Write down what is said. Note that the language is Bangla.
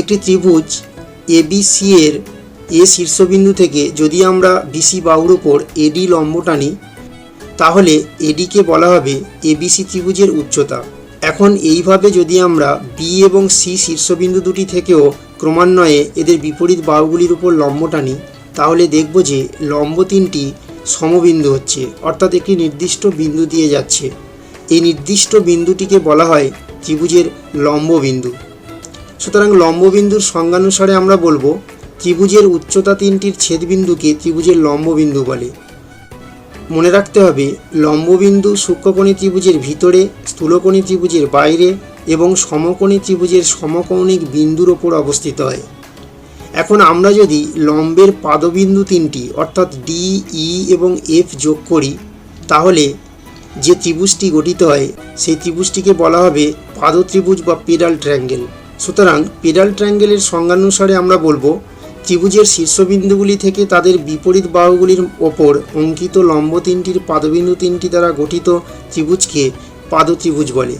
একটি ত্রিভুজ এবিসি এর এ শীর্ষবিন্দু থেকে যদি আমরা বিসি বাহুর উপর এডি লম্ব টানি, তাহলে এডিকে বলা হবে এবিসি ত্রিভুজের উচ্চতা। এখন এইভাবে যদি আমরা বি এবং সি শীর্ষবিন্দু দুটি থেকেও ক্রমান্বয়ে এদের বিপরীত বাহুগুলির উপর লম্ব টানি, তাহলে দেখব যে লম্ব তিনটি সমবিন্দু হচ্ছে, অর্থাৎ একটি নির্দিষ্ট বিন্দু দিয়ে যাচ্ছে। এই নির্দিষ্ট বিন্দুটিকে বলা হয় ত্রিভুজের লম্ব বিন্দু। সুতরাং লম্ববিন্দুর সংজ্ঞানুসারে আমরা বলব, ত্রিভুজের উচ্চতা তিনটির ছেদবিন্দুকে ত্রিভুজের লম্ববিন্দু বলে। মনে রাখতে হবে, লম্ববিন্দু সূক্ষ্মকোণী ত্রিভুজের ভিতরে, স্থূলকোণী ত্রিভুজের বাইরে এবং সমকোণী ত্রিভুজের সমকৌণিক বিন্দুর ওপর অবস্থিত হয়। এখন আমরা যদি লম্বের পাদবিন্দু তিনটি, অর্থাৎ ডি ই এবং এফ যোগ করি, তাহলে যে ত্রিভুজটি গঠিত হয়, সেই ত্রিভুজটিকে বলা হবে পাদ ত্রিভুজ বা পেডাল ট্রায়াঙ্গেল। সুতরাং পেডাল ট্রায়াঙ্গেলের সংজ্ঞানুসারে আমরা বলব, ত্রিভুজের শীর্ষবিন্দুগুলি থেকে তাদের বিপরীত বাহুগুলির ওপর অঙ্কিত লম্ব তিনটির পাদবিন্দু তিনটি দ্বারা গঠিত ত্রিভুজকে পাদ ত্রিভুজ বলে।